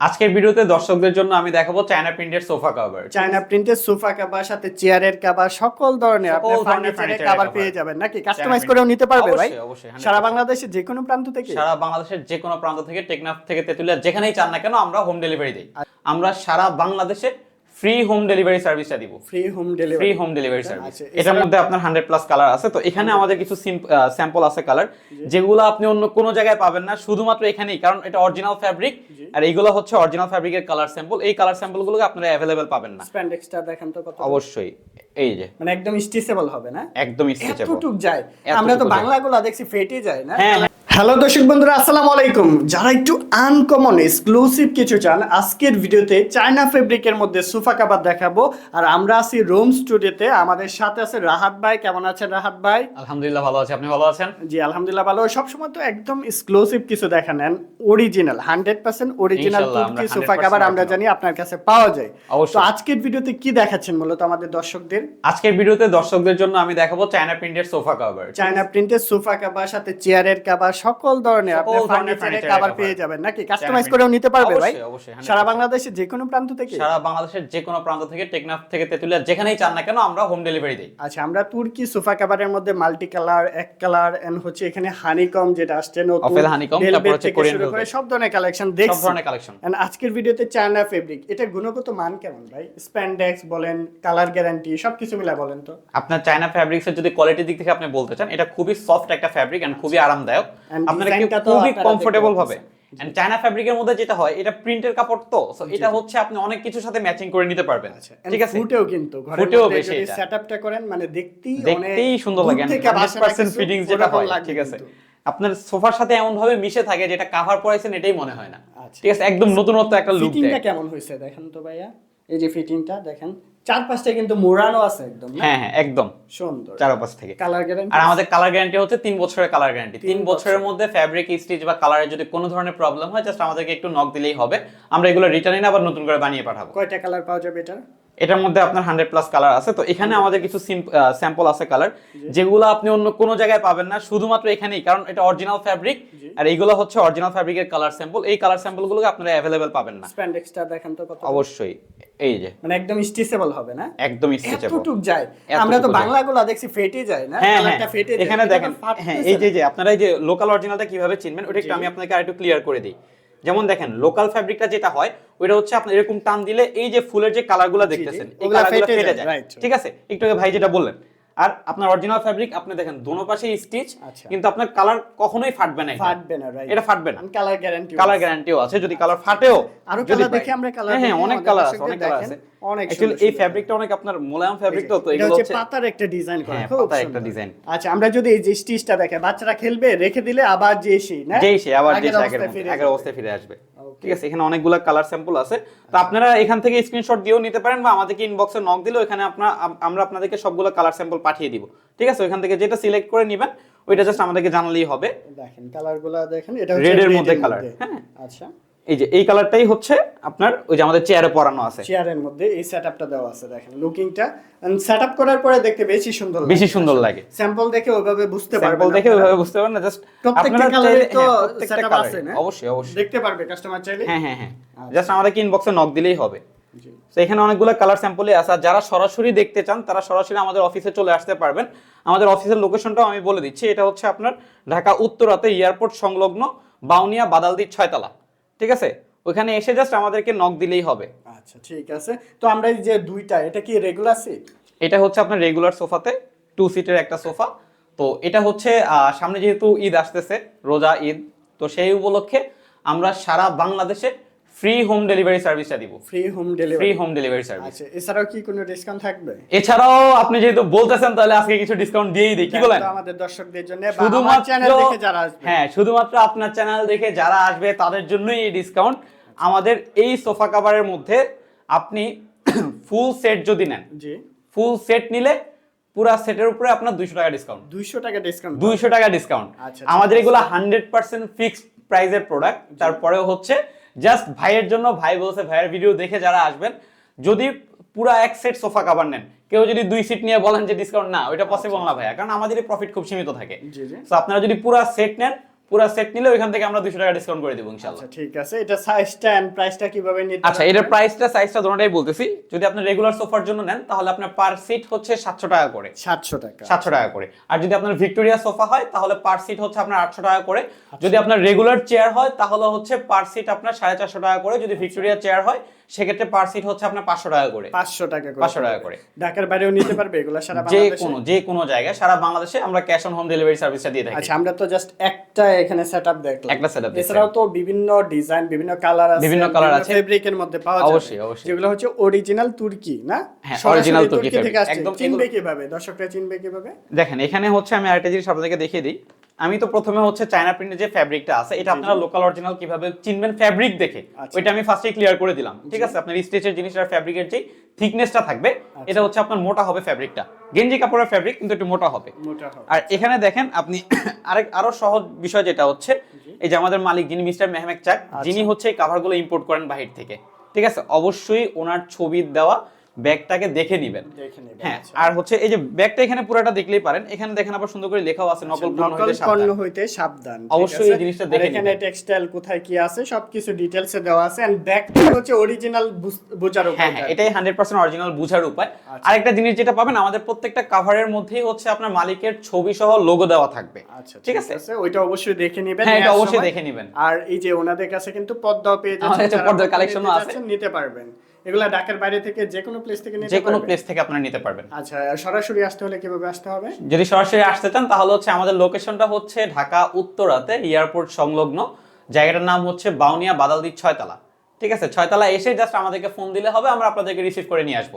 আজকের ভিডিওতে দর্শকদের জন্য আমি দেখাবো চায়না প্রিন্টের সোফা কভার চায়না প্রিন্টের সোফা কাভার সাথে চেয়ারের কাভার সকল ধরনের আপনি ফার্নিচারের কাভার পেয়ে যাবেন নাকি? কাস্টমাইজ। করেও নিতে পারবে ভাই। 100% সারা বাংলাদেশে যে কোনো প্রান্ত থেকে। সারা বাংলাদেশের যে কোনো প্রান্ত থেকে টেকনাফ থেকে তেতুলিয়া যেখানেই চান না কেন আমরা হোম ডেলিভারি দেই। আমরা সারা বাংলাদেশে ফ্রি হোম ডেলিভারি সার্ভিসটা দিব। Free home delivery free home delivery service এটার মধ্যে আপনার হান্ড্রেড প্লাস কালার আছে তো এখানে আমাদের কিছু স্যাম্পল আছে কালার যেগুলো আপনি অন্য কোনো জায়গায় পাবেন না শুধুমাত্র এখানেই কারণ এটা অরিজিনাল ফ্যাব্রিক আর এইগুলো হচ্ছে অরিজিনাল ফ্যাব্রিকের কালার স্যাম্পল এই কালার স্যাম্পলগুলোকে আপনারা অ্যাভেলেবেল পাবেন না। স্প্যান্ডেক্সটা দেখেন তো কত অবশ্যই এই যে। মানে একদম স্টিচেবল হবে না? একদম স্ট্রেচেবল এতটুক যায়। আমরা তো। বাংলাগুলো দেখছি ফেটে যায় না। হ্যাঁ, হ্যাঁ। হ্যালো দর্শক বন্ধুরা আসসালামু আলাইকুম। যারা একটু আনকমন এক্সক্লুসিভ কিছু চান আজকের ভিডিওতে চায়না ফেব্রিকের মধ্যে সোফা কাভার দেখাবো। আর আমরা আছি রোম স্টুডিওতে আমাদের সাথে আছে রাহাত ভাই। কেমন আছেন রাহাত ভাই? আলহামদুলিল্লাহ ভালো আছে। আপনি ভালো আছেন? জি আলহামদুলিল্লাহ ভালো। সবসময় তো একদম এক্সক্লুসিভ কিছু দেখা নেন। অরিজিনাল হান্ড্রেড পার্সেন্ট অরিজিনাল ইনশাল্লাহ, আমরা তুর্কি 100% সোফা কাভার আমরা জানি আপনার কাছে পাওয়া যায়। তো আজকের ভিডিওতে কি দেখাচ্ছেন মূলত আমাদের দর্শকদের? আজকের ভিডিওতে দর্শকদের জন্য আমি দেখাবো চায়না প্রিন্টের সোফা কভার চায়না প্রিন্টের সোফা কাভার সাথে চেয়ারের কাভার সকল ধরনের আপনি ফার্নিচারের কাভার পেয়ে যাবেন নাকি? কাস্টমাইজ করেও নিতে পারবে ভাই? 100% সারা বাংলাদেশে যে কোনো প্রান্ত থেকে? সারা বাংলাদেশের যে কোনো প্রান্ত থেকে টেকনাফ থেকে তেতুলিয়া যেখানেই চান না কেন আমরা হোম ডেলিভারি দিই। আচ্ছা আমরা তুর্কি সোফা কাভারের মধ্যে মাল্টি কালার এক কালার এন্ড হচ্ছে এখানে হানিকম যেটা আসছে নতুন honeycomb, velvet তারপর হচ্ছে Korean করে সব ধরনের কালেকশন দেখছি। সব ধরনের কালেকশন And আজকের ভিডিওতে চায়না ফেব্রিক এটা গুণগত মান কেমন ভাই? স্প্যান্ডেক্স বলেন কালার গ্যারান্টি সবকিছু মিলা বলেন তো। আপনার চায়না ফ্যাব্রিক্সের যদি কোয়ালিটির দিক থেকে আপনি বলতে চান এটা খুবই সফট একটা ফ্যাব্রিক এন্ড খুবই আরামদায়ক। আপনারা খুবই কমফোর্টেবল হবে। এন্ড চায়না ফ্যাব্রিকের মধ্যে যেটা হয় এটা প্রিন্টের কাপড় তো so এটা হচ্ছে আপনি অনেক কিছুর সাথে ম্যাচিং করে নিতে পারবেন। ঠিক আছে? ফুটেও কিন্তু ফুটেও বেশি এটা। সেটআপটা করেন মানে দেখতেই দেখতেই সুন্দর লাগে হান্ড্রেড পার্সেন্ট ফিটিংস যেটা হয় ঠিক আছে? আপনার সোফার সাথে এমন ভাবে মিশে থাকে যেটা কাভার পরাইছেন এটাই মনে হয় না। আচ্ছা। ঠিক আছে? একদম নতুনত্ব একটা লুক ফিটিংটা দেয়। কেমন হয়েছে? দেখেন তো ভাইয়া। এই যে ফিটিংটা দেখেন। চার পাঁচটা কিন্তু মোড়ানো আছে একদম হ্যাঁ হ্যাঁ একদম। সুন্দর। চারপাশ থেকে। কালার গ্যারান্টি আর আমাদের কালার গ্যারান্টি হচ্ছে তিন বছরের কালার গ্যারান্টি তিন বছরের মধ্যে ফ্যাব্রিক স্টিচ বা যদি কোনো ধরনের প্রবলেম হয় জাস্ট আমাদেরকে একটু নক দিলেই হবে। আমরা এগুলো রিটার্ন আবার নতুন করে বানিয়ে পাঠাবো। কয়টা কালার পাওয়া যাবে এটা? এটার মধ্যে আপনার হান্ড্রেড প্লাস কালার আছে। তো এখানে আমাদের কিছু স্যাম্পল আছে কালার যেগুলো আপনি অন্য কোনো জায়গায় পাবেন না শুধুমাত্র এখানেই। কারণ এটা অরিজিনাল ফ্যাব্রিক আর এইগুলো হচ্ছে অরিজিনাল ফ্যাব্রিকের কালার স্যাম্পল এই কালার স্যাম্পলগুলোকে আপনারা অ্যাভেলেবেল পাবেন না। স্প্যান্ডেক্সটা দেখেন তো কত অবশ্যই। এই যে। মানে একদম স্টিচেবল হবে না? একদম স্ট্রেচেবল এতটুক যায়। আমরা তো যায়। বাংলাগুলো দেখছি ফেটে যায় না? হ্যাঁ হ্যাঁ। কালারটা ফেটে যায়। এখানে দেখেন হ্যাঁ এই যে যে আপনারা এই যে লোকাল অরিজিনালটা কীভাবে চিনবেন ওটা একটু আমি আপনাকে আরেকটু ক্লিয়ার করে দিই। যেমন দেখেন লোকাল ফ্যাব্রিকটা যেটা হয় ওইটা হচ্ছে আপনি এরকম টান দিলে এই যে ফুলের যে কালারগুলো দেখতেছেন এই কালারগুলো ফেটে যায় ঠিক আছে? একটু আগে ভাই যেটা বললেন আর আপনার অরিজিনাল ফ্যাব্রিক আপনি দেখেন দোনো পাশে স্টিচ আচ্ছা। কিন্তু আপনার কালার কখনোই ফাটবে না ফাটবে না রাইট এটা ফাটবে না। কালার গ্যারান্টি কালার গ্যারান্টিও আছে। যদি কালার ফাটেও আরও যদি দেখি আমরা colour হ্যাঁ হ্যাঁ অনেক কালার আছে অনেক কালার আছে। অনেক সুন্দর এই। ফ্যাব্রিকটা অনেক আপনার মোলায়েম ফ্যাব্রিক তো তো এগুলো হচ্ছে পাতার একটা ডিজাইন করা হ্যাঁ, খুব পাতার একটা design। আচ্ছা আমরা যদি এই যে স্টিচটা দেখে বাচ্চারা খেলবে রেখে দিলে আবার যে সেই না? যেই আবার আগের যে আগের অবস্থায় ফিরে আগের অবস্থায় ফিরে আসবে। ঠিক আছে এখানে অনেকগুলো কালার স্যাম্পল আছে। তো আপনারা এখান থেকে স্ক্রিনশট দিয়েও নিতে পারেন বা আমাদেরকে ইনবক্সে নক দিলে ওখানে আপনার আম- আমরা আপনাদেরকে সবগুলো কালার স্যাম্পল পাঠিয়ে দিব। ঠিক আছে? ওইখান থেকে যেটা সিলেক্ট করে নেবেন ওইটা জাস্ট আমাদেরকে জানালেই হবে। দেখেন কালারগুলো দেখেন এটা হচ্ছে এর মধ্যে colour, হ্যাঁ। আচ্ছা। এই যে এই কালারটাই হচ্ছে আপনার ওই যে আমাদের চেয়ারে পরানো আছে। চেয়ারের মধ্যে এই সেটআপটা দেওয়া আছে দেখেন। লুকিংটা সেটআপ করার পরে দেখতে বেশি সুন্দর লাগে বেশি সুন্দর লাগে। স্যাম্পল দেখে ওইভাবে বুঝতে পারবেন স্যাম্পল দেখে ওইভাবে বুঝতে পারবেন না জাস্ট প্রত্যেকটা কালারে তো সেটআপ আছে না? অবশ্যই অবশ্যই। দেখতে পারবে কাস্টমার চাইলে। হ্যাঁ হ্যাঁ হ্যাঁ। আচ্ছা। জাস্ট আমাদেরকে ইনবক্সে নক দিলেই হবে। তো এখানে অনেকগুলো কালার স্যাম্পলই আছে। আর যারা সরাসরি দেখতে চান তারা সরাসরি আমাদের অফিসে চলে আসতে পারবেন। আমাদের অফিসের লোকেশনটাও আমি বলে দিচ্ছি। এটা হচ্ছে আপনার ঢাকা উত্তরাতে এয়ারপোর্ট সংলগ্ন বাউনিয়া বাদালদি ছয়তলা। ঠিক আছে? ওখানে এসে জাস্ট আমাদেরকে নক দিলেই হবে। আচ্ছা ঠিক আছে। তো আমরা এই যে দুইটা এটা কি রেগুলার সিট এটা হচ্ছে আপনার রেগুলার সোফাতে টু সিটের একটা সোফা। তো এটা হচ্ছে সামনে যেহেতু ঈদ আসতেছে রোজা ঈদ তো সেই উপলক্ষে আমরা সারা বাংলাদেশে ফ্রি হোম ডেলিভারি সার্ভিসটা দিব। Free home delivery free home delivery service আচ্ছা এছাড়াও কি কোনো ডিসকাউন্ট থাকবে? এছাড়াও আপনি যেহেতু বলতেছেন তাহলে আজকে কিছু ডিসকাউন্ট দিয়েই দিই। কি বলেন? আমাদের দর্শকদের জন্য শুধুমাত্র চ্যানেল দেখে যারা আসবে। হ্যাঁ শুধুমাত্র আপনার চ্যানেল দেখে যারা আসবে তাদের জন্যই এই ডিসকাউন্ট আমাদের এই সোফা কাভারের মধ্যে আপনি ফুল সেট যদি নেন জি। ফুল সেট নিলে পুরা সেটের উপরে আপনার দুইশো টাকা ডিসকাউন্ট 200 টাকা ডিসকাউন্ট দুইশো টাকা ডিসকাউন্ট আচ্ছা, আমাদের এগুলো হান্ড্রেড পার্সেন্ট ফিক্সড প্রাইসের প্রোডাক্ট তারপরেও হচ্ছে জাস্ট ভাইয়ের জন্য ভাই বলছে ভাইয়ের ভিডিও দেখে যারা আসবেন যদি পুরো এক সেট সোফা কাভার নেন কেউ যদি দুই সিট নিয়ে বলেন যে ডিসকাউন্ট না ওইটা পসিবল না ভাইয়া কারণ আমাদের প্রফিট খুব সীমিত থাকে। আপনারা যদি পুরো সেট নেন পুরো সেট নিলে ওইখান থেকে আমরা দুশো টাকা ডিসকাউন্ট করে দেবো ইনশাল্লাহ আচ্ছা ঠিক আছে। এটা সাইজটা এন্ড প্রাইসটা কীভাবে নিতে আচ্ছা এটার প্রাইসটা সাইজটা দুটোটাই বলতেছি। যদি আপনি রেগুলার সোফার জন্য নেন তাহলে আপনার পার সিট হচ্ছে সাতশো টাকা করে। সাতশো টাকা। সাতশো টাকা করে। আর যদি আপনার ভিক্টোরিয়া সোফা হয় তাহলে পার সিট হচ্ছে আপনার আটশো টাকা করে। যদি আপনার রেগুলার চেয়ার হয় তাহলে হচ্ছে পার সিট আপনার সাড়ে চারশো টাকা করে। যদি ভিক্টোরিয়া চেয়ার হয় সেক্ষেত্রে পার সিট হচ্ছে আপনার পাঁচশো টাকা করে। পাঁচশো টাকা করে। 500 টাকা করে। ঢাকার বাইরেও নিতে পারবে এগুলো সারা যে কোনো যে কোনো জায়গায় সারা বাংলাদেশে আমরা ক্যাশ অন হোম ডেলিভারি সার্ভিসটা দিয়ে থাকি। আচ্ছা আমরা তো জাস্ট একটা এখানে সেটআপ দেখলাম। একটা setup দেখলাম। এছাড়াও তো বিভিন্ন ডিজাইন বিভিন্ন কালার আছে বিভিন্ন কালার আছে। ফেব্রিকের মধ্যে পাওয়া যাবে। অবশ্যই, অবশ্যই। যেগুলো হচ্ছে অরিজিনাল তুর্কি না? হ্যাঁ, original তুর্কি থেকে একদম চিনবে কীভাবে? দর্শকরা চিনবে কীভাবে? দেখেন এখানে হচ্ছে আমি আরেকটা জিনিস আপনাদেরকে দেখিয়ে দিই। আমি তো প্রথমে হচ্ছে চায়না প্রিন্টের যে ফ্যাব্রিকটা আছে এটা আপনারা লোকাল অরিজিনাল কীভাবে চিনবেন ফ্যাব্রিক দেখে আচ্ছা। ওইটা আমি ফার্স্টে ক্লিয়ার করে দিলাম ঠিক আছে? আপনার স্টেচের জিনিসটার ফ্যাব্রিকের যে থিকনেসটা থাকবে আচ্ছা। এটা হচ্ছে আপনার মোটা হবে ফ্যাব্রিকটা গেঞ্জি কাপড়ের ফ্যাব্রিক কিন্তু একটু মোটা হবে। আর এখানে দেখেন আপনি আরেক আরও সহজ বিষয় যেটা হচ্ছে এই যে আমাদের মালিক যিনি মিস্টার মেহমেক চাক আচ্ছা। যিনি হচ্ছে এই কাভারগুলো ইম্পোর্ট করেন বাহির থেকে ঠিক আছে? অবশ্যই ওনার ছবি দেওয়া ব্যাগটাকে দেখে নেবেন। হ্যাঁ আচ্ছা। আর হচ্ছে এই যে ব্যাগটা এখানে পুরোটা দেখলেই পারেন। এখানে দেখেন আবার সুন্দর করে লেখাও আছে নকল পণ্য হইতে সাবধান। অবশ্যই এই জিনিসটা দেখে এখানে টেক্সটাইল কোথায় কি আছে সবকিছু ডিটেইলসে দেওয়া আছে। এন্ড ব্যাগটা হচ্ছে অরিজিনাল বোঝার হ্যাঁ হ্যাঁ এটাই হান্ড্রেড পার্সেন্ট অরিজিনাল বুঝার উপায়। আচ্ছা। আরেকটা জিনিস যেটা পাবেন আমাদের প্রত্যেকটা কাভারের মধ্যেই হচ্ছে আপনার মালিকের ছবি সহ লোগো দেওয়া থাকবে। আচ্ছা ঠিক আছে? ওইটা অবশ্যই দেখে নেবেন হ্যাঁ এটা অবশ্যই দেখে নেবেন। আর এই যে ওনাদের কাছে কিন্তু পর্দাও পেয়ে যাচ্ছেন পর্দার যারা collection ও আছে। নিতে পারবেন। এগুলা ঢাকার বাইরে থেকে যে কোনো প্লেস থেকে নিতে যে কোনো প্লেস থেকে আপনারা নিতে পারবেন। আচ্ছা সরাসরি আসতে হলে কীভাবে আসতে হবে? যদি সরাসরি আসতে চান তাহলে হচ্ছে আমাদের লোকেশনটা হচ্ছে ঢাকা উত্তরাতে এয়ারপোর্ট সংলগ্ন। জায়গাটার নাম হচ্ছে বাউনিয়া বাদালদি ছয়তলা। ঠিক আছে? ছয়তলা এসে জাস্ট আমাদেরকে ফোন দিলে হবে আমরা আপনাদেরকে রিসিভ করে নিয়ে আসব।